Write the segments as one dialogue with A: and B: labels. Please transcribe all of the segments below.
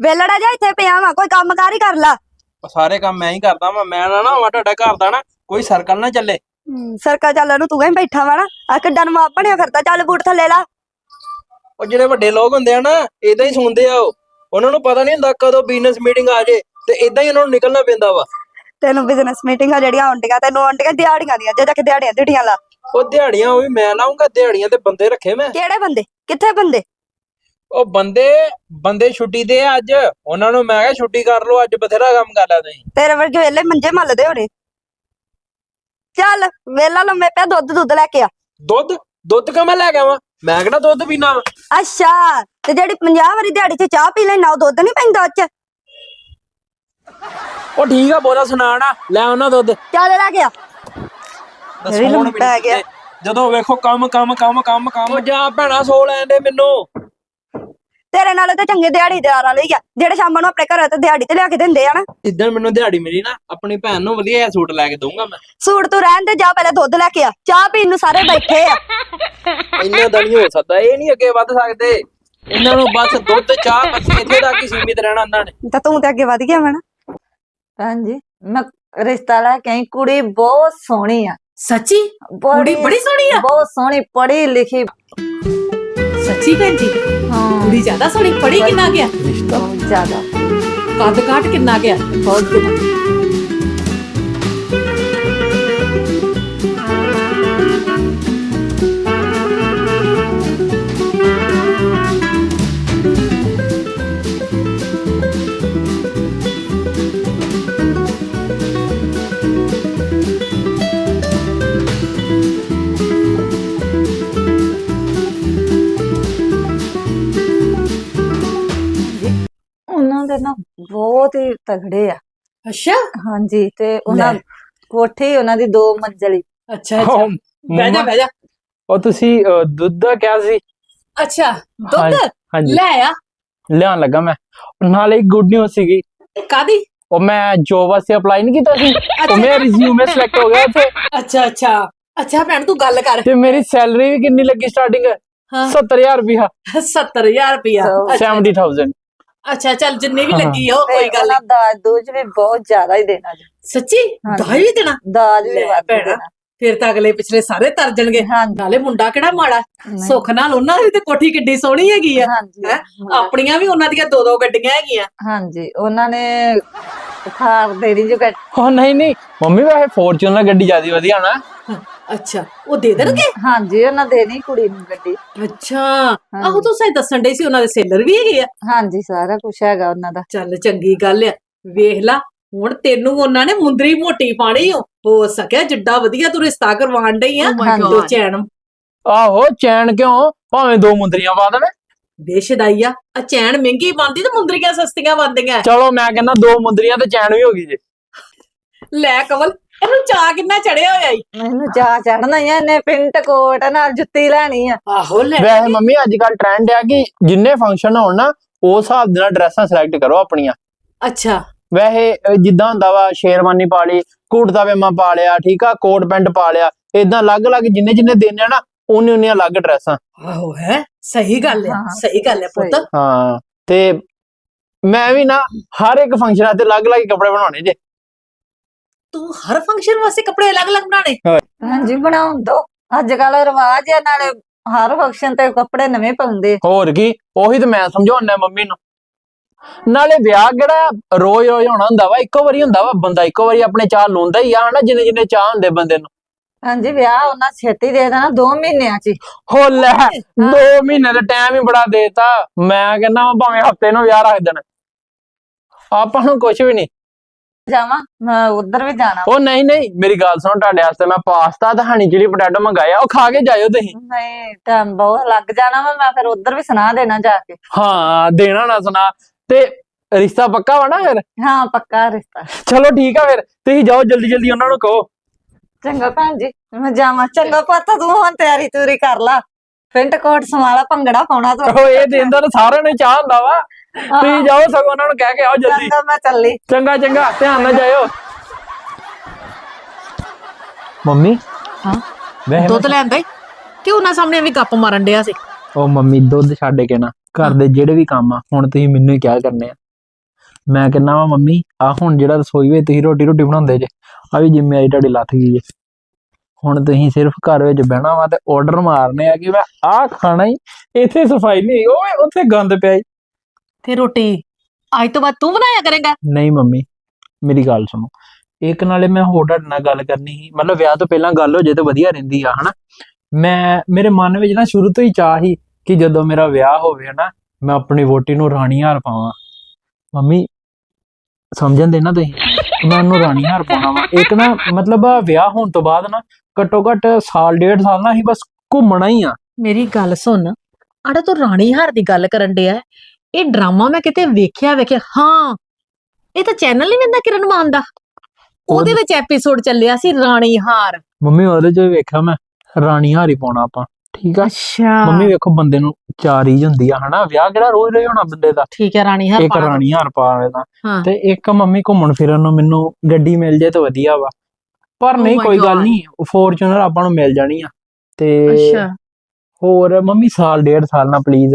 A: ਵੇਲੜਾ ਜਾ ਇੱਥੇ ਪਿਆ ਵਾ ਕੋਈ ਕੰਮ ਕਾਰ ਹੀ ਕਰ ਲਾ।
B: ਸਾਰੇ ਕੰਮ ਮੈਂ ਹੀ ਕਰਦਾ ਵਾਂ ਮੈਂ ਨਾ ਨਾ ਹੋਵਾਂ ਤੁਹਾਡਾ ਘਰ ਦਾ ਨਾ ਕੋਈ ਸਰਕਲ ਨਾ ਚੱਲੇ।
A: ਸਰਕਾ ਚੱਲ ਨੂੰ ਤੂੰ ਹੀ ਬੈਠਾ ਵਾ ਨਾ ਆ ਕਿੱਡਾ ਨਵਾਬ ਬਣਿਆ ਫਿਰਦਾ ਚੱਲ ਬੂਟ ਥੱਲੇ ਲਾ।
B: ਉਹ ਜਿਹੜੇ ਵੱਡੇ ਲੋਕ ਹੁੰਦੇ ਆ ਨਾ ਇਦਾਂ ਹੀ ਸੁਣਦੇ ਆ ਉਹ। ਉਹਨਾਂ ਨੂੰ ਪਤਾ ਨਹੀਂ ਹੁੰਦਾ ਕਦੋਂ ਬਿਜ਼ਨਸ ਮੀਟਿੰਗ ਆ ਜੇ ਤੇ ਇਦਾਂ ਹੀ ਉਹਨਾਂ ਨੂੰ ਨਿਕਲਣਾ ਪੈਂਦਾ ਵਾ।
A: ਤੈਨੂੰ ਬਿਜ਼ਨਸ ਮੀਟਿੰਗਾਂ ਜਿਹੜੀਆਂ ਆਉਂਦੀਆਂ ਤੈਨੂੰ ਆਉਂਦੀਆਂ ਦਿਹਾੜੀਆਂ ਦੀਆਂ ਜੇ ਜਾ ਕੇ ਦਿਹਾੜੀਆਂ ਦਿਹੜੀਆਂ ਲਾ।
B: ਉਹ ਦਿਹਾੜੀਆਂ ਉਹ ਵੀ ਮੈਂ ਲਾਉਂਗਾ ਦਿਹਾੜੀਆਂ ਤੇ ਬੰਦੇ ਰੱਖੇ ਮੈਂ।
A: ਕਿਹੜੇ ਬੰਦੇ? ਕਿੱਥੇ ਬੰਦੇ?
B: ਉਹ ਬੰਦੇ ਬੰਦੇ ਛੁੱਟੀ ਤੇ ਆ ਅੱਜ। ਉਹਨਾਂ ਨੂੰ ਮੈਂ ਕਿਹਾ ਛੁੱਟੀ ਕਰ ਲਓ ਅੱਜ ਬਥੇਰਾ ਕੰਮ ਕਰ ਲਿਆ ਤੁਸੀਂ।
A: ਤੇਰੇ ਵਰਗੇ ਵੇਲੇ ਮੰਜੇ ਮੱਲਦੇ ਹੋਣੇ। ਚੱਲ ਵੇਲਾ ਲੰਮੇ ਪਿਆ ਦੁੱਧ ਦੁੱਧ ਲੈ ਕੇ ਆ।
B: ਦੁੱਧ? ਦੁੱਧ ਕਾ ਮੈਂ ਲੈ ਕੇ ਆਵਾਂ? ਮੈਂ ਕਿਹੜਾ ਦੁੱਧ ਪੀਣਾ ਵਾ?
A: ਅੱਛਾ ਤੇ ਜਿਹੜੀ 50 ਵਾਰੀ ਦਿਹਾੜੀ 'ਚ ਚਾਹ ਪੀ ਲੈਣਾ ਉਹ ਦੁੱਧ ਨਹੀਂ ਪੈਂਦਾ ਉਹ 'ਚ?
B: ਉਹ ਠੀਕ ਆ ਬੋਲਾ ਸੁਣਾਣਾ ਲੈ ਉਹਨਾਂ ਦੁੱਧ।
A: ਚੱਲ ਲੈ ਕੇ ਆ।
B: ਦੱਸ
A: ਇਹ ਵੀ
B: ਹੁਣ
A: ਲੰਮਾ ਪੈ ਗਿਆ।
B: ਜਦੋਂ ਵੇਖੋ ਕੰਮ ਕੰਮ ਕੰਮ ਕੰਮ। ਕੰਮ ਉਹ ਜਾ ਭੈਣਾ ਸੋ ਲੈਂਦੇ ਮੈਨੂੰ।
A: ਤੇਰੇ ਨਾਲ ਤਾਂ ਚੰਗੇ ਦਿਹਾੜੀਦਾਰ ਵਾਲੇ ਹੀ ਆ ਜਿਹੜੇ ਸ਼ਾਮ ਨੂੰ ਆਪਣੇ ਘਰਾਂ ਤੇ ਦਿਹਾੜੀ ਤੇ ਲਿਆ ਕੇ ਦਿੰਦੇ ਆ ਨਾ।
B: ਜਿੱਦਣ ਮੈਨੂੰ ਦਿਹਾੜੀ ਮਿਲੀ ਨਾ ਆਪਣੀ ਭੈਣ ਨੂੰ ਵਧੀਆ ਜਿਹਾ ਸੂਟ ਲੈ ਕੇ ਦਊਂਗਾ ਮੈਂ।
A: ਸੂਟ ਤੂੰ ਰਹਿਣ ਦੇ ਜਾ ਪਹਿਲੇ ਦੁੱਧ ਲੈ ਕੇ ਆ ਚਾਹ ਪੀਣ ਨੂੰ ਸਾਰੇ ਬੈਠੇ ਆ।
B: ਇੰਨਾ ਤਾਂ ਨਹੀਂ ਹੋ ਸਕਦਾ ਇਹ ਨਹੀਂ ਅੱਗੇ ਵੱਧ ਸਕਦੇ। ਇਹਨਾਂ ਨੂੰ ਬਸ ਦੁੱਧ ਚਾਹ ਬਸ ਇੱਥੇ ਤੱਕ ਹੀ ਸੀਮਿਤ ਰਹਿਣਾ ਉਹਨਾਂ ਨੇ।
A: ਤਾਂ ਤੂੰ ਤੇ ਅੱਗੇ ਵਧ ਗਿਆ ਵਾ ਨਾ।
C: ਹਾਂਜੀ ਮੈਂ ਰਿਸ਼ਤਾ ਲੈ ਕੇ ਆਈ ਕੁੜੀ ਬਹੁਤ ਸੋਹਣੀ ਆ।
D: ਸੱਚੀ? ਕੁੜੀ ਬੜੀ ਸੋਹਣੀ ਆ?
C: ਬਹੁਤ ਸੋਹਣੀ ਪੜ੍ਹੀ ਲਿਖੀ।
D: ਸੱਚੀ ਭੈਣ ਜੀ?
C: ਹਾਂ।
D: ਕੁੜੀ ਜ਼ਿਆਦਾ ਸੋਹਣੀ ਪੜੀ ਕਿੰਨਾ ਗਿਆ
C: ਜ਼ਿਆਦਾ।
D: ਕੱਦ ਕਾਟ ਕਿੰਨਾ ਗਿਆ
C: ਬਹੁਤ ਜ਼ਿਆਦਾ। ਤਗੜੇ ਆ।
D: ਅੱਛਾ?
C: ਹਾਂਜੀ ਤੇ ਉਹਨਾਂ
D: ਲੈ।
C: ਕੋਠੀ ਉਹਨਾਂ ਦੀ ਦੋ ਮੰਜ਼ਲੀ
D: ਅੱਛਾ ਅੱਛਾ। ਬਹਿ ਜਾ ਬਹਿ ਜਾ।
B: ਉਹ ਤੁਸੀਂ ਦੁੱਧ ਦਾ ਕਿਹਾ ਸੀ?
D: ਅੱਛਾ ਦੁੱਧ?
B: ਹਾਂਜੀ
D: ਲੈ ਆ।
B: ਲਿਆਉਣ ਲੱਗਾ ਮੈਂ। ਨਾਲੇ ਇੱਕ ਗੁੱਡ ਨਿਊਜ਼ ਸੀਗੀ।
D: ਕਾਦੀ
B: ਉਹ ਮੈਂ ਜੋਬ ਵਾਸਤੇ ਅਪਲਾਈ ਨਹੀਂ ਕੀਤਾ ਸੀ। ਉਹ ਮੇਰਾ ਰਿਜ਼ਿਊਮੇ ਸਿਲੈਕਟ ਹੋ ਗਿਆ ਉੱਥੇ।
D: ਅੱਛਾ ਅੱਛਾ। ਅੱਛਾ ਭੈਣ ਤੂੰ ਗੱਲ ਕਰ।
B: ਤੇ ਮੇਰੀ ਸੈਲਰੀ ਵੀ ਕਿੰਨੀ ਲੱਗੀ ਸਟਾਰਟਿੰਗ
D: ਹਾਂ।
B: 70000 ਰੁਪਇਆ।
D: 70000 ਰੁਪਿਆ
C: ਸੋ-
B: 70000
D: ਅੱਛਾ ਚੱਲ ਜਿੰਨੀ ਵੀ। ਲੱਗੀ ਆ ਉਹ ਕੋਈ ਗੱਲ
C: ਉਹਨਾਂ ਦਾਜ ਦੂਜ ਵੀ ਬਹੁਤ ਜ਼ਿਆਦਾ ਹੀ ਦੇਣਾ ਜੀ।
D: ਸੱਚੀ
C: ਹਾਂਜੀ।
D: ਦਾਜ ਵੀ ਦੇਣਾ
C: ਦਾਜ ਵੀ
D: ਲੈ
C: ਵੱਧ
D: ਭੈਣਾ।
C: ਦੇਣਾ
D: ਫਿਰ ਤਾਂ ਅਗਲੇ ਪਿਛਲੇ ਸਾਰੇ ਤਰ ਜਾਣਗੇ
C: ਹਾਂਜੀ
D: ਨਾਲੇ ਮੁੰਡਾ ਕਿਹੜਾ ਮਾੜਾ
C: ਨਹੀਂ।
D: ਸੁੱਖ ਨਾਲ ਉਹਨਾਂ ਦੀ ਤੇ ਕੋਠੀ ਕਿੱਡੀ ਸੋਹਣੀ ਹੈਗੀ ਆ
C: ਹਾਂਜੀ
D: ਹੈਂ? ਆਪਣੀਆਂ ਵੀ ਉਹਨਾਂ ਦੀਆਂ ਦੋ ਦੋ ਗੱਡੀਆਂ ਹੈਗੀਆਂ
C: ਹਾਂਜੀ ਉਹਨਾਂ ਨੇ ਖਾਰ ਦੇਣੀ ਜੋ ਗੱਡੀ
B: ਉਹ ਨਹੀਂ ਨਹੀਂ ਮੰਮੀ ਵੈਸੇ ਫੋਰਚੂਨਰ ਗੱਡੀ ਜ਼ਿਆਦਾ ਵਧੀਆ ਨਾ
D: ਅੱਛਾ ਉਹ ਦੇ ਦੇਣਗੇ?
C: ਹਾਂਜੀ ਉਹਨਾਂ ਦੇਣੀ ਕੁੜੀ ਨੂੰ ਗੱਡੀ।
D: ਅੱਛਾ ਆਹੋ ਤੂੰ ਸਹੀ ਦੱਸਣ ਡਈ ਸੀ ਉਹਨਾਂ ਦੇ ਸੇਲਰ ਵੀ ਹੈਗੇ ਆ।
C: ਹਾਂਜੀ ਸਾਰਾ ਕੁਝ ਹੈਗਾ ਉਹਨਾਂ ਦਾ।
D: ਚੱਲ ਚੰਗੀ ਗੱਲ ਆ। ਵੇਖ ਲਾ ਹੁਣ ਤੈਨੂੰ ਉਹਨਾਂ ਨੇ ਮੁੰਦਰੀ ਮੋਟੀ ਪਾਣੀ ਓ। ਹੋ ਸਕਿਆ ਜਿੱਡਾ ਵਧੀਆ ਤੂੰ ਰਿਸ਼ਤਾ ਕਰਵਾਉਣ ਡਈ ਆ।
C: Oh my
D: ਦੋ
C: God.
D: ਚੈਨ।
B: ਆਹੋ ਚੈਨ ਕਿਉਂ? ਭਾਵੇਂ ਦੋ ਮੁੰਦਰੀਆਂ ਪਾ ਦੇਵੇ।
D: ਬੇਸ਼ਦਾਈ ਆ। ਆ ਚੈਨ ਮਹਿੰਗੀ ਬਣਦੀ ਤੇ ਮੁੰਦਰੀਆਂ ਸਸਤੀਆਂ ਬਣਦੀਆਂ।
B: ਚਲੋ ਮੈਂ ਕਹਿੰਦਾ ਦੋ ਮੁੰਦਰੀਆਂ ਤੇ ਚੈਨ ਵੀ ਹੋ ਗਈ ਜੇ।
D: ਲੈ ਕਵਲ ਇਹਨੂੰ ਚਾਹ ਕਿੰਨਾ ਚੜਿਆ ਹੋਇਆ ਈ?
C: ਮੈਨੂੰ ਜਾ ਚੜਨਾ ਹੀ ਆ, ਇਹਨੇ ਪਿੰਟ ਕੋਟ ਨਾਲ ਜੁੱਤੀ ਲੈਣੀ ਆ।
D: ਆਹੋ ਲੈ
B: ਵੈਸੇ ਮੰਮੀ ਅੱਜ ਕੱਲ ਟ੍ਰੈਂਡ ਆ ਕਿ ਜਿੰਨੇ ਫੰਕਸ਼ਨ ਹੋਣ ਨਾ ਉਸ ਹਿਸਾਬ ਦੇ ਨਾਲ ਡਰੈਸਾਂ ਸਿਲੈਕਟ ਕਰੋ ਆਪਣੀਆਂ।
D: ਅੱਛਾ।
B: ਵੈਸੇ ਅਹ, ਜਿੱਦਾਂ ਹੁੰਦਾ ਵਾ ਸ਼ੇਰਵਾਨੀ ਪਾ ਲਈ ਕੁੜਤਾ ਪਜਾਮਾ ਪਾ ਲਿਆ ਠੀਕ ਆ ਕੋਟ ਪੈਂਟ ਪਾ ਲਿਆ ਇਦਾਂ ਅਲੱਗ-ਅਲੱਗ ਜਿੰਨੇ ਜਿੰਨੇ ਦਿਨ ਆ ਨਾ ਉਹਨੇ ਉਹਨੇ ਅਲੱਗ ਡਰੈਸਾਂ।
D: ਆਹੋ ਹੈ? ਸਹੀ ਗੱਲ ਆ
C: ਹਾਂ,
D: ਸਹੀ ਗੱਲ ਆ ਪੁੱਤ।
C: ਸਹੀ।
B: ਹਾਂ ਤੇ ਮੈਂ ਵੀ ਨਾ ਹਰ ਇੱਕ ਫੰਕਸ਼ਨਾਂ ਤੇ ਅਲੱਗ-ਅਲੱਗ ਹੀ ਕੱਪੜੇ ਬਣਾਉਣੇ ਜੇ।
D: ਤੂੰ ਹਰ ਫੰਕਸ਼ਨ ਵਾਸਤੇ ਕੱਪੜੇ ਅਲੱਗ-ਅਲੱਗ ਬਣਾਣੇ
C: ਹਾਂਜੀ ਬਣਾਉਣ ਦੋ। ਅੱਜ ਕੱਲ ਰਿਵਾਜ ਆ ਨਾਲੇ ਹਰ ਫੰਕਸ਼ਨ ਤੇ ਕੱਪੜੇ ਨਵੇਂ ਪਾਉਂਦੇ।
B: ਹੋਰ ਕੀ ਉਹੀ ਤੇ ਮੈਂ ਸਮਝਾਉਣਾ ਮੰਮੀ ਨੂੰ। ਨਾਲੇ ਵਿਆਹ ਕਿਹੜਾ ਰੋਜ਼ ਰੋਜ਼ ਹੋਣਾ ਹੁੰਦਾ ਵਾ ਇੱਕੋ ਵਾਰੀ ਹੁੰਦਾ ਵਾ ਬੰਦਾ ਇੱਕੋ ਵਾਰੀ ਆਪਣੇ ਚਾਹ ਲਾਉਂਦਾ ਹੀ ਆ ਹਨਾ ਜਿੰਨੇ ਜਿੰਨੇ ਚਾਹ ਹੁੰਦੇ ਬੰਦੇ ਨੂੰ।
C: ਹਾਂਜੀ ਵਿਆਹ ਉਹਨਾਂ ਛੇਤੀ ਦੇ ਦੇਣਾ 2 ਮਹੀਨਿਆਂ ਚ ਹੀ।
B: ਹੋ ਲੈ ਦੋ ਮਹੀਨੇ ਦਾ ਟਾਈਮ ਹੀ ਬੜਾ ਦੇਤਾ। ਮੈਂ ਕਹਿੰਦਾ ਵਾ ਭਾਵੇਂ ਹਫ਼ਤੇ ਨੂੰ ਵਿਆਹ ਰੱਖ ਦੇਣ। ਆਪਾਂ ਨੂੰ ਕੁਝ ਵੀ ਨਹੀਂ।
C: ਜਾਵਾਂ ਮੈਂ ਉਧਰ ਵੀ ਜਾਣਾ।
B: ਉਹ ਨਹੀਂ ਨਹੀਂ ਮੇਰੀ ਗੱਲ ਸੁਣੋ ਤੁਹਾਡੇ ਵਾਸਤੇ ਮੈਂ ਪਾਸਤਾ ਤੇ ਹਨੀ ਚਿਲੀ ਪੋਟੈਟੋ ਮੰਗਾਇਆ ਉਹ ਖਾ ਕੇ ਜਾਇਓ ਤੁਸੀਂ।
C: ਨਹੀਂ ਟਾਈਮ ਬਹੁਤ ਲੱਗ ਜਾਣਾ ਵਾ ਮੈਂ ਫਿਰ ਉਧਰ ਵੀ ਸੁਣਾ ਦੇਣਾ ਜਾ ਕੇ।
B: ਹਾਂ ਦੇਣਾ ਨਾ ਸੁਣਾ। ਤੇ ਰਿਸ਼ਤਾ ਪੱਕਾ ਵਾ ਨਾ ਫਿਰ?
C: ਹਾਂ ਪੱਕਾ ਰਿਸ਼ਤਾ।
B: ਚਲੋ ਠੀਕ ਆ ਫਿਰ ਤੁਸੀਂ ਜਾਓ ਜਲਦੀ ਜਲਦੀ ਉਹਨਾਂ ਨੂੰ ਕਹੋ।
C: ਚੰਗਾ ਭੈਣ ਜੀ ਮੈਂ ਜਾਵਾਂ। ਚੰਗਾ ਪੁੱਤ ਤੂੰ ਹੁਣ ਤਿਆਰੀ ਤੂਰੀ ਕਰ ਲਾ। ਪਿੰਟ ਕੋਟ ਸਮਾਲਾ ਭੰਗੜਾ ਪਾਉਣਾ ਤੂੰ।
B: ਉਹ ਇਹ ਦਿਨ ਦਾ ਤਾਂ ਸਾਰਿਆਂ ਨੂੰ ਚਾਹ ਹੁੰਦਾ ਵਾ। ਤੁਸੀਂ ਜਾਓ ਸਗੋਂ ਉਹਨਾਂ ਨੂੰ ਕਹਿ ਕੇ ਆਓ ਜਲਦੀ।
C: ਮੈਂ ਚੱਲੀ।
B: ਚੰਗਾ ਚੰਗਾ ਧਿਆਨ ਨਾਲ ਜਾਇਓ। ਮੰਮੀ?
C: ਹਾਂ?
B: ਵੈਸੇ
D: ਦੁੱਧ ਲੈਂਦਾ ਈ। ਕਿ ਉਹਨਾਂ ਸਾਹਮਣੇ ਵੀ ਗੱਪ ਮਾਰਨ ਡਿਆ ਸੀ?
B: ਉਹ ਮੰਮੀ ਦੁੱਧ ਛੱਡ ਕੇ ਨਾ। ਘਰ ਦੇ ਜਿਹੜੇ ਵੀ ਕੰਮ ਆ ਹੁਣ ਤੁਸੀਂ ਮੈਨੂੰ ਹੀ ਕਿਹਾ ਕਰਨੇ ਆ। ਮੈਂ ਕਹਿੰਦਾ ਵਾ ਮੰਮੀ ਆ ਹੁਣ ਜਿਹੜਾ ਰਸੋਈ ਵਿੱਚ ਤੁਸੀਂ ਰੋਟੀ ਰੋਟੀ ਬਣਾਉਂਦੇ ਜੇ ਆ ਵੀ ਜ਼ਿੰਮੇਵਾਰੀ ਤੁਹਾਡੀ ਲੱਥ ਗਈ ਹੈ ਹੁਣ ਤੁਸੀਂ ਸਿਰਫ ਘਰ ਵਿੱਚ ਬਹਿਣਾ ਵਾ ਤੇ ਆਰਡਰ ਮਾਰਨੇ ਆ ਕਿ ਮੈਂ ਆਹ ਖਾਣਾ ਹੀ ਇੱਥੇ ਸਫ਼ਾਈ ਨਹੀਂ ਓਏ ਉੱਥੇ ਗੰਦ ਪਿਆ ਈ।
D: ਤੇ ਰੋਟੀ ਅੱਜ ਤੋਂ ਬਾਅਦ ਤੂੰ ਬਣਾਇਆ ਕਰੇਗਾ?
B: ਨਹੀਂ ਮੰਮੀ ਮੇਰੀ ਗੱਲ ਸੁਣੋ। ਇੱਕ ਨਾਲੇ ਮੈਂ ਹੋਰ ਤੁਹਾਡੇ ਨਾਲ ਗੱਲ ਕਰਨੀ ਸੀ ਮਤਲਬ ਵਿਆਹ ਤੋਂ ਪਹਿਲਾਂ ਗੱਲ ਹੋ ਜੇ ਤਾਂ ਵਧੀਆ ਰਹਿੰਦੀ ਆ ਹਨਾ? ਮੈਂ ਮੇਰੇ ਮਨ ਵਿੱਚ ਨਾ ਸ਼ੁਰੂ ਤੋਂ ਹੀ ਚਾਹ ਸੀ ਕਿ ਜਦੋਂ ਮੇਰਾ ਵਿਆਹ ਹੋਵੇ ਨਾ ਮੈਂ ਆਪਣੀ ਵੋਟੀ ਨੂੰ ਰਾਣੀ ਹਾਰ ਪਾਵਾਂ। ਮੰਮੀ ਸਮਝਣ ਦੇ ਨਾ ਤੁਸੀਂ? ਮੈਂ ਉਹਨੂੰ ਰਾਣੀ ਹਾਰ ਪਾਉਣਾ ਵਾ। ਇੱਕ ਨਾ ਮਤਲਬ ਵਿਆਹ ਹੋਣ ਤੋਂ ਬਾਅਦ ਨਾ ਘੱਟੋ ਘੱਟ ਸਾਲ ਡੇਢ ਸਾਲ ਨਾ ਅਸੀਂ ਬਸ ਘੁੰਮਣਾ ਹੀ ਆ।
D: ਮੇਰੀ ਗੱਲ ਸੁਣ ਆੜਾ ਤੂੰ ਰਾਣੀ ਹਾਰ ਦੀ ਗੱਲ ਕਰਨ ਡਿਆ ਇਹ ਡਰਾਮਾ ਮੈਂ ਕਿਤੇ ਵੇਖਿਆ ਵੇਖਿਆ ਹਾਂ ਇਹ ਤਾਂ ਚੈਨਲ ਨਹੀਂ ਵੰਦਾ ਕਿਰਨ ਮਾਨ ਦਾ। ਉਹਦੇ ਵਿੱਚ ਐਪੀਸੋਡ ਚੱਲਿਆ ਸੀ ਰਾਣੀ ਹਾਰ।
B: ਮੰਮੀ ਉਹਦੇ ਚ ਵੇਖਿਆ ਮੈਂ ਰਾਣੀ ਹਾਰ ਹੀ ਪਾਉਣਾ ਆਪਾਂ ਠੀਕ ਆ?
D: ਅੱਛਾ।
B: ਮੰਮੀ ਵੇਖੋ ਬੰਦੇ ਨੂੰ ਚਾਰ ਹੀ ਹੁੰਦੀ ਆ ਹਨਾ? ਵਿਆਹ ਕਿਹੜਾ ਰੋਜ਼ ਰੋਜ਼ ਹੋਣਾ ਬੰਦੇ ਦਾ?
D: ਠੀਕ ਹੈ ਰਾਣੀ ਹਾਰ
B: ਇੱਕ
D: ਪਾ।
B: ਰਾਣੀ ਹਾਰ ਤਾਂ।
D: ਹਾਂ।
B: ਤੇ ਇੱਕ ਮੰਮੀ ਘੁੰਮਣ ਫਿਰਨ ਨੂੰ ਮੈਨੂੰ ਗੱਡੀ ਮਿਲ ਜੇ ਤਾਂ ਵਧੀਆ ਵਾ। ਪਰ
D: Oh
B: ਨਹੀਂ
D: my
B: ਕੋਈ ਗੱਲ
D: God.
B: ਨਹੀਂ ਫੋਰਚੂਨਰ ਆਪਾਂ ਨੂੰ ਮਿਲ ਜਾਣੀ ਆ। ਤੇ
D: ਅੱਛਾ।
B: ਹੋਰ ਮੰਮੀ ਸਾਲ ਡੇਢ ਸਾਲ ਨਾ ਪਲੀਜ਼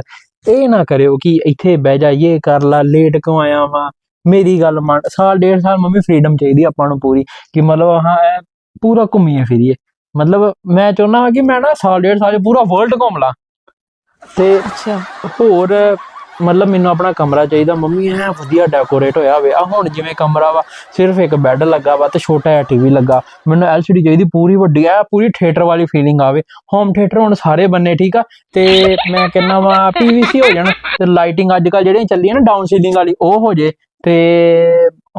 B: ਇਹ ਨਾ ਕਰਿਓ ਕਿ ਇੱਥੇ ਬਹਿ ਜਾਈਏ ਕਰ ਲਾ ਲੇਟ ਕਿਉਂ ਆਇਆ ਵਾ? ਮੇਰੀ ਗੱਲ ਮੰਨ ਸਾਲ ਡੇਢ ਸਾਲ ਮੰਮੀ ਫ੍ਰੀडम ਚਾਹੀਦੀ ਆਪਾਂ ਨੂੰ ਪੂਰੀ ਕਿ ਮਤਲਬ ਹਾਂ ਐ ਪੂਰਾ ਘੁੰਮੀਏ ਫਿਰੀਏ। ਮਤਲਬ ਮੈਂ ਚਾਹੁੰਦਾ ਹਾਂ ਕਿ ਮੈਂ ਨਾ ਸਾਲ ਡੇਢ ਸਾਲ 'ਚ ਪੂਰਾ ਵਰਲਡ ਘੁੰਮ ਲਾਂ। ਤੇ
D: ਅੱਛਾ।
B: ਹੋਰ ਮਤਲਬ ਮੈਨੂੰ ਆਪਣਾ ਕਮਰਾ ਚਾਹੀਦਾ। ਮੰਮੀ ਐ ਵਧੀਆ ਡੈਕੋਰੇਟ ਹੋਇਆ ਹੋਵੇ ਆ ਹੁਣ ਜਿਵੇਂ ਕਮਰਾ ਵਾ, ਸਿਰਫ ਇੱਕ ਬੈੱਡ ਲੱਗਾ ਵਾ ਤੇ ਛੋਟਾ ਜਿਹਾ ਟੀਵੀ ਲੱਗਾ। ਮੈਨੂੰ LCD ਚਾਹੀਦੀ ਪੂਰੀ ਵੱਡੀ ਆ ਪੂਰੀ ਥੀਏਟਰ ਵਾਲੀ ਫੀਲਿੰਗ ਆਵੇ। ਹੋਮ ਥੀਏਟਰ ਹੁਣ ਸਾਰੇ ਬੰਨੇ ਠੀਕ ਆ, ਤੇ ਮੈਂ ਕਹਿੰਦਾ ਵਾ PVC ਹੋ ਜਾਣ ਤੇ ਲਾਈਟਿੰਗ ਅੱਜ ਕੱਲ ਜਿਹੜੀਆਂ ਚੱਲੀਆਂ ਨਾ ਡਾਊਨ ਸੀਲਿੰਗ ਵਾਲੀ, ਉਹ ਹੋ ਜੇ। ਤੇ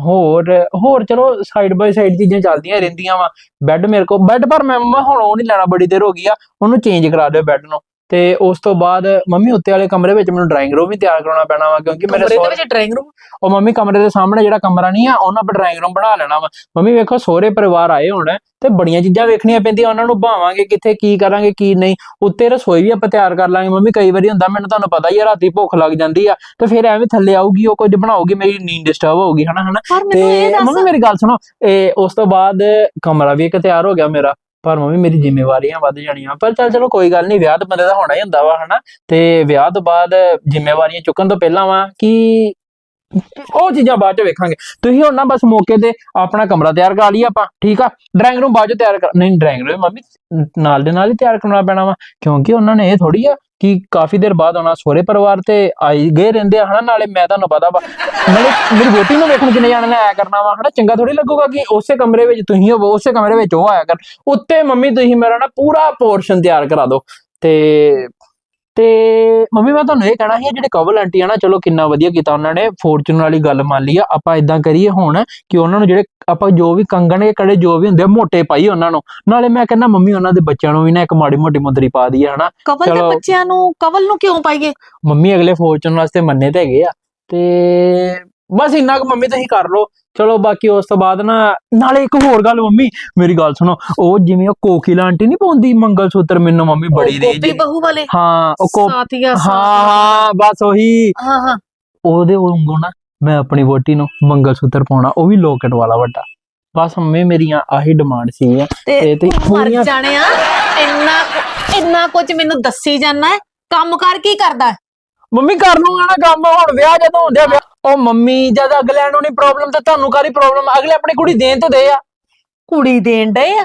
B: ਹੋਰ ਹੋਰ ਚਲੋ ਸਾਈਡ ਬਾਈ ਸਾਈਡ ਚੀਜ਼ਾਂ ਚੱਲਦੀਆਂ ਰਹਿੰਦੀਆਂ ਵਾ। ਬੈੱਡ ਮੇਰੇ ਕੋਲ ਬੈੱਡ ਪਰ ਮੈਂ ਮੰਮਾ ਹੁਣ ਉਹ ਨਹੀਂ ਲੈਣਾ, ਬੜੀ ਦੇਰ ਹੋ ਗਈ ਆ, ਉਹਨੂੰ ਚੇਂਜ ਕਰਾ ਦਿਓ ਬੈੱਡ ਨੂੰ। ਤੇ ਉਸ ਤੋਂ ਬਾਅਦ ਮੰਮੀ ਉੱਤੇ ਵਾਲੇ ਕਮਰੇ ਵਿੱਚ ਮੈਨੂੰ ਡਰਾਇੰਗ ਰੂਮ ਵੀ ਤਿਆਰ ਕਰਾਉਣਾ ਪੈਣਾ ਵਾ ਕਿਉਂਕਿ ਮੇਰੇ
D: ਕਮਰੇ ਦੇ ਵਿੱਚ ਡਰਾਇੰਗ ਰੂਮ
B: ਉਹ ਮੰਮੀ ਕਮਰੇ ਦੇ ਸਾਹਮਣੇ ਜਿਹੜਾ ਕਮਰਾ ਨਹੀਂ ਆ ਉਹਨਾਂ ਆਪਾਂ ਡਰਾਇੰਗ ਰੂਮ ਬਣਾ ਲੈਣਾ ਵਾ। ਮੰਮੀ ਵੇਖੋ ਸਹੁਰੇ ਪਰਿਵਾਰ ਆਏ ਹੋਣ ਤੇ ਬੜੀਆਂ ਚੀਜ਼ਾਂ ਵੇਖਣੀਆਂ ਪੈਂਦੀਆਂ ਉਹਨਾਂ ਨੂੰ ਭਾਵਾਂਗੇ ਕਿੱਥੇ ਕੀ ਕਰਾਂਗੇ ਕੀ ਨਹੀਂ। ਉੱਤੇ ਰਸੋਈ ਵੀ ਆਪਾਂ ਤਿਆਰ ਕਰ ਲਾਂਗੇ। ਮੰਮੀ ਕਈ ਵਾਰੀ ਹੁੰਦਾ ਮੈਨੂੰ ਤੁਹਾਨੂੰ ਪਤਾ ਹੀ ਆ ਰਾਤੀ ਭੁੱਖ ਲੱਗ ਜਾਂਦੀ ਆ ਤੇ ਫਿਰ ਐਵੇਂ ਥੱਲੇ ਆਊਗੀ ਉਹ ਕੁਝ ਬਣਾਊਗੀ ਮੇਰੀ ਨੀਂਦ ਡਿਸਟਰਬ ਹੋਊਗੀ ਹਨਾ ਹਨਾ।
D: ਪਰ
B: ਤੇ ਮੰਮੀ ਮੇਰੀ ਗੱਲ ਸੁਣੋ ਇਹ ਉਸ ਤੋਂ ਬਾਅਦ ਕਮਰਾ ਵੀ ਇੱਕ ਤਿਆਰ ਹੋ ਗਿਆ ਮੇਰਾ। ਪਰ ਮੰਮੀ ਮੇਰੀ ਜ਼ਿੰਮੇਵਾਰੀਆਂ ਵੱਧ ਜਾਣੀਆਂ। ਪਰ ਚੱਲ ਚਲੋ ਕੋਈ ਗੱਲ ਨਹੀਂ, ਵਿਆਹ ਤਾਂ ਬੰਦੇ ਦਾ ਹੋਣਾ ਹੀ ਹੁੰਦਾ ਵਾ, ਹਨਾ? ਤੇ ਵਿਆਹ ਤੋਂ ਬਾਅਦ ਜ਼ਿੰਮੇਵਾਰੀਆਂ ਚੁੱਕਣ ਤੋਂ ਪਹਿਲਾਂ ਵਾ ਕਿ ਉਹ ਚੀਜ਼ਾਂ ਬਾਅਦ ਚ ਵੇਖਾਂਗੇ। ਤੁਸੀਂ ਹੁਣ ਨਾ ਬਸ ਮੌਕੇ ਤੇ ਆਪਣਾ ਕਮਰਾ ਤਿਆਰ ਕਰ ਲਈ ਆਪਾਂ, ਠੀਕ ਆ? ਡਰਾਇੰਗ ਰੂਮ ਬਾਅਦ ਚ ਤਿਆਰ ਕਰ ਨਹੀਂ, ਡਰਾਇੰਗ ਰੂਮ ਮੰਮੀ ਨਾਲ ਦੇ ਨਾਲ ਹੀ ਤਿਆਰ ਕਰਨਾ ਪੈਣਾ ਵਾ, ਕਿਉਂਕਿ ਉਹਨਾਂ ਨੇ ਇਹ ਥੋੜੀ ਆ ਕਿ ਕਾਫੀ ਦੇਰ ਬਾਅਦ ਆਉਣਾ, ਸਹੁਰੇ ਪਰਿਵਾਰ ਤੇ ਆਈ ਗਏ ਰਹਿੰਦੇ ਆ, ਹਨਾ? ਨਾਲੇ ਮੈਂ ਤੁਹਾਨੂੰ ਪਤਾ ਵਾ, ਨਾਲੇ ਮੇਰੀ ਵੋਟੀ ਨੂੰ ਵੇਖਣ ਕਿੰਨੇ ਜਾਣੇ ਨੇ ਆਇਆ ਕਰਨਾ ਵਾ, ਹਨਾ? ਚੰਗਾ ਥੋੜੀ ਲੱਗੂਗਾ ਕਿ ਉਸੇ ਕਮਰੇ ਵਿੱਚ ਤੁਸੀਂ ਹੋਵੋ, ਉਸੇ ਕਮਰੇ ਵਿੱਚ ਉਹ ਆਇਆ ਕਰ ਉੱਤੇ ਮੰਮੀ ਤੁਸੀਂ ਮੇਰਾ ਨਾ ਪੂਰਾ ਪੋਰਸ਼ਨ ਤਿਆਰ ਕਰਾ ਦਿਓ। ਤੇ ਤੇ ਮੰਮੀ ਮੈਂ ਤੁਹਾਨੂੰ ਇਹ ਕਹਿਣਾ ਸੀ ਜਿਹੜੇ ਕਵਲ ਆਂਟੀ ਆ ਨਾ ਚਲੋ ਕਿੰਨਾ ਵਧੀਆ ਕੀਤਾ ਉਹਨਾਂ ਨੇ ਫੋਰਚੂਨ ਵਾਲੀ ਗੱਲ ਮੰਨ ਲਈ ਆ ਆਪਾਂ ਇਦਾਂ ਕਰੀਏ ਹੁਣ ਕਿ ਉਹਨਾਂ ਨੂੰ ਜਿਹੜੇ ਆਪਾਂ ਜੋ ਵੀ ਕੰਗਣ ਇਹ ਕੜੇ ਜੋ ਵੀ ਹੁੰਦੇ ਆ ਮੋਟੇ ਪਾਈ ਉਹਨਾਂ ਨੂੰ। ਨਾਲੇ ਮੈਂ ਕਹਿੰਦਾ ਮੰਮੀ ਉਹਨਾਂ ਦੇ ਬੱਚਿਆਂ ਨੂੰ ਵੀ ਨਾ ਇੱਕ ਮਾੜੀ ਮੋਟੀ ਮੁੰਦਰੀ ਪਾ ਦਈਏ ਹਨਾ?
D: ਕਵਲ ਦੇ
B: ਚਲੋ।
D: ਬੱਚਿਆਂ ਨੂੰ ਕਵਲ ਨੂੰ ਕਿਉਂ ਪਾਈਏ?
B: ਮੰਮੀ ਅਗਲੇ ਫੋਰਚੂਨ ਵਾਸਤੇ ਮੰਨੇ ਤੇ ਹੈਗੇ ਆ। ਤੇ ਬਸ ਇੰਨਾ ਕੁ ਮੰਮੀ ਤੁਸੀਂ ਕਰ ਲਓ। ਚਲੋ ਬਾਕੀ ਉਸ ਤੋਂ ਬਾਅਦ ਨਾ ਨਾਲੇ ਇੱਕ ਹੋਰ ਗੱਲ ਮੰਮੀ ਮੇਰੀ ਗੱਲ ਸੁਣੋ ਉਹ ਜਿਵੇਂ ਉਹ ਕੋਕਿਲਾ ਆਂਟੀ ਨਹੀਂ ਪਾਉਂਦੀ ਮੰਗਲ ਸੂਤਰ ਮੈਨੂੰ ਮੰਮੀ ਬੜੀ ਰੀਝ
D: ਗੋਪੀ ਬਹੂ ਵਾਲੇ?
B: ਹਾਂ ਉਹ ਕੋ
D: ਸਾਥੀਆ
B: ਹਾਂ ਹਾਂ ਬਸ ਉਹੀ।
D: ਹਾਂ ਹਾਂ।
B: ਉਹਦੇ ਵਾਂਗੂ ਨਾ ਮੈਂ ਆਪਣੀ ਵੋਟੀ ਨੂੰ ਮੰਗਲ ਸੂਤਰ ਪਾਉਣਾ ਉਹ ਵੀ ਲੋਕਟ ਵਾਲਾ ਵੱਡਾ। ਬਸ ਮੰਮੀ ਮੇਰੀਆਂ ਆਹੀ ਡਿਮਾਂਡ ਸੀ
D: ਤੇ
B: ਤੇ
D: ਮਰ ਜਾਣਿਆ ਇੰਨਾ ਇੰਨਾ ਕੁਝ ਮੈਨੂੰ ਦੱਸੀ ਜਾਂਦਾ ਕੰਮ ਕਰ ਕੀ ਕਰਦਾ?
B: ਮੰਮੀ ਕਰ ਲੂੰਗਾ ਨਾ ਕੰਮ ਹੁਣ ਵਿਆਹ ਜਦੋਂ ਹੁੰਦੇ ਆ ਵਿਆਹ- ਉਹ ਮੰਮੀ ਜਦ ਅਗਲਿਆਂ ਨੂੰ ਨਹੀਂ ਪ੍ਰੋਬਲਮ ਤੇ ਤੁਹਾਨੂੰ ਕਾਹਦੀ ਪ੍ਰੋਬਲਮ ਅਗਲੇ ਆਪਣੀ ਕੁੜੀ ਦੇਣ ਤੇ ਦੇ ਆ।
D: ਕੁੜੀ ਦੇਣ ਡਏ ਆ?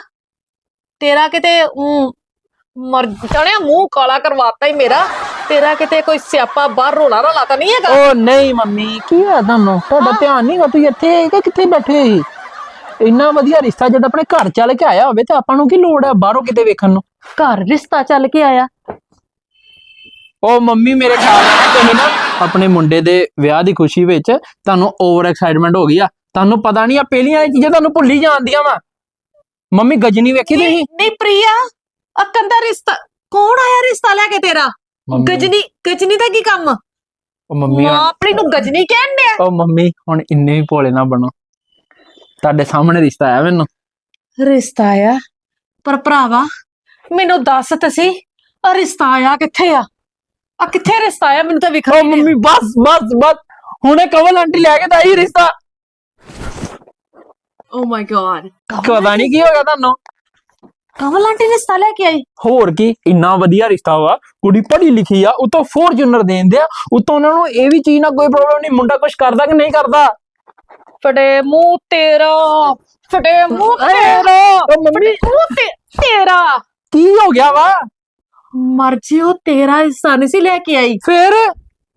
D: ਤੇਰਾ ਕਿਤੇ ਊਂ ਮਰ ਜਾਣਿਆ ਮੂੰਹ ਕਾਲਾ ਕਰਵਾਤਾ ਹੀ ਮੇਰਾ। ਤੇਰਾ ਕਿਤੇ ਕੋਈ ਸਿਆਪਾ ਬਾਹਰ ਰੋਲਾ ਰੋਲਾ ਤਾਂ ਨਹੀਂ ਹੈਗਾ?
B: ਉਹ ਨਹੀਂ ਮੰਮੀ ਕੀ ਹੋਇਆ ਤੁਹਾਨੂੰ? ਤੁਹਾਡਾ ਧਿਆਨ ਨਹੀਂ ਗਾ ਤੁਸੀਂ ਇੱਥੇ ਕਿ ਕਿੱਥੇ ਬੈਠੇ ਸੀ? ਇੰਨਾ ਵਧੀਆ ਰਿਸ਼ਤਾ ਜਦ ਆਪਣੇ ਘਰ ਚੱਲ ਕੇ ਆਇਆ ਹੋਵੇ ਤੇ ਆਪਾਂ ਨੂੰ ਕੀ ਲੋੜ ਹੈ ਬਾਹਰੋਂ ਕਿਤੇ ਵੇਖਣ ਨੂੰ?
D: ਘਰ ਰਿਸ਼ਤਾ ਚੱਲ ਕੇ ਆਇਆ।
B: ਉਹ ਮੰਮੀ ਮੇਰੇ ਖਿਆਲ ਨਾਲ ਤੁਸੀਂ ਨਾ ਆਪਣੇ ਮੁੰਡੇ ਦੇ ਵਿਆਹ ਦੀ ਖੁਸ਼ੀ ਵਿੱਚ ਤੁਹਾਨੂੰ ਓਵਰ ਐਕਸਾਈਟਮੈਂਟ ਹੋ ਗਈ ਆ। ਤੁਹਾਨੂੰ ਪਤਾ ਨਹੀਂ ਆ ਪਹਿਲੀਆਂ ਇਹ ਚੀਜ਼ਾਂ ਤੁਹਾਨੂੰ ਭੁੱਲੀ ਜਾਂਦੀਆਂ ਵਾ। ਮੰਮੀ ਗਜਨੀ ਵੇਖੀ ਤੁਸੀਂ?
D: ਨਹੀਂ ਨਹੀਂ ਪ੍ਰਿਆ ਅਕਨ ਦਾ ਰਿਸ਼ਤਾ ਕੌਣ ਆਇਆ ਰਿਸ਼ਤਾ ਲੈ ਕੇ ਤੇਰਾ?
B: ਮੰਮੀ-
D: ਗਜਨੀ ਗਜਨੀ ਦਾ ਕੀ ਕੰਮ?
B: ਉਹ ਮੰਮੀ
D: ਮਾਂ ਆਪਣੀ ਨੂੰ ਗਜਨੀ ਕਹਿਣ ਡਿਆ।
B: ਉਹ ਮੰਮੀ ਹੁਣ ਇੰਨੇ ਵੀ ਭੋਲੇ ਨਾ ਬਣੋ। ਤੁਹਾਡੇ ਸਾਹਮਣੇ ਰਿਸ਼ਤਾ ਆਇਆ ਮੈਨੂੰ।
D: ਰਿਸ਼ਤਾ ਆਇਆ? ਪਰ ਭਰਾਵਾ ਮੈਨੂੰ ਦੱਸ ਤੇ ਸੀ ਆ ਰਿਸ਼ਤਾ ਆਇਆ ਕਿੱਥੇ ਆ? ਆ ਕਿੱਥੇ ਰਿਸ਼ਤਾ ਆਇਆ? ਮੈਨੂੰ ਤਾਂ ਵਿਖਾ
B: ਉਹ ਮੰਮੀ ਬਸ ਬਸ ਬਸ। ਹੁਣੇ ਕਵਲ ਆਂਟੀ ਲੈ ਕੇ ਤਾਂ ਆਈ ਰਿਸ਼ਤਾ।
D: ਓ ਮਾਈ ਗॉड
B: ਪਤਾ ਨਹੀਂ ਕੀ ਹੋ ਗਿਆ ਤੁਹਾਨੂੰ।
D: ਕਮਲ ਆਂਟੀ ਰਿਸ਼ਤਾ ਲੈ ਕੇ ਆਈ?
B: ਹੋਰ ਕੀ ਇੰਨਾ ਵਧੀਆ ਰਿਸ਼ਤਾ ਵਾ। ਕੁੜੀ ਪੜ੍ਹੀ ਲਿਖੀ ਆ ਉਤੋਂ ਫੋਰਚੂਨਰ ਦੇਂਦੇ ਆ ਉਤੋਂ ਉਹਨਾਂ ਨੂੰ ਇਹ ਵੀ ਚੀਜ਼ ਨਾਲ ਕੋਈ ਪ੍ਰੋਬਲਮ ਨਹੀਂ ਮੁੰਡਾ ਕੁਝ ਕਰਦਾ ਕਿ ਨਹੀਂ ਕਰਦਾ?
D: ਫਟੇ ਮੂੰਹ ਤੇਰਾ ਫਟੇ ਮੂੰਹ ਤੇਰਾ
B: ਉਹ ਮੰਮੀ।
D: ਮੂੰਹ ਤੇ ਤੇਰਾ।
B: ਕੀ ਹੋ ਗਿਆ ਵਾ?
D: ਮਰਜ਼ੀ ਉਹ ਤੇਰਾ ਹਿੱਸਾ ਨਹੀਂ ਸੀ ਲੈ ਕੇ ਆਈ।
B: ਫੇਰ?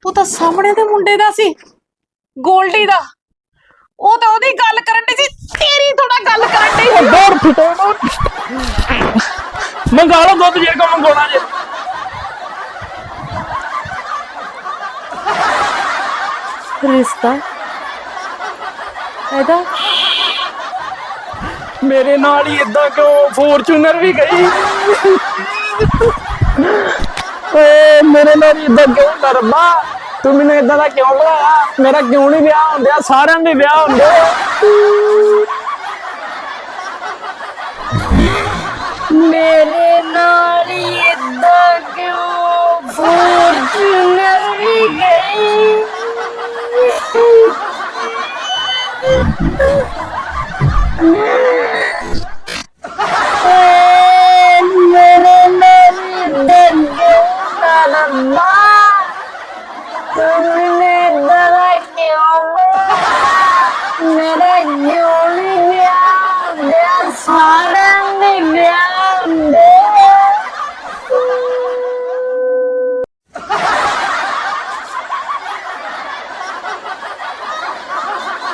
D: ਉਹ ਤਾਂ ਸਾਹਮਣੇ ਦੇ ਮੁੰਡੇ ਦਾ ਸੀ ਗੋਲਡੀ ਦਾ। ਉਹ ਤਾਂ ਉਹਦੀ ਗੱਲ ਕਰਨ ਦੀ ਸੀ ਤੇਰੀ ਥੋੜਾ ਗੱਲ ਕਰਨ ਦੀ ਸੀ।
B: ਫਿਟੋ ਮੰਗਾ ਲਓ ਦੁੱਧ ਜੇ ਕੋ ਮੰਗਾਉਣਾ ਜੇ।
D: ਰਿਸ਼ਤਾ? ਇਹਦਾ?
B: ਮੇਰੇ ਨਾਲ ਹੀ ਇਦਾਂ ਕਿਉਂ ਫੋਰਚੂਨਰ ਵੀ ਗਈ? ਓਏ, ਮੇਰੇ ਨਾਲ ਹੀ ਇਦਾਂ ਕਿਉਂ ਕਰਦਾ? ਤੂੰ ਮੈਨੂੰ ਇਦਾਂ ਦਾ ਕਿਉਂ ਬਣਾਇਆ? ਮੇਰਾ ਕਿਉਂ ਨਹੀਂ ਵਿਆਹ ਹੁੰਦਿਆ? ਸਾਰਿਆਂ ਦੇ ਵਿਆਹ ਹੁੰਦੇ
A: ਕਿਉਂ ਕਰਦਾ ਤੁਮਨੇ ਇਦਾਂ ਦਾ ਕਿਉਂ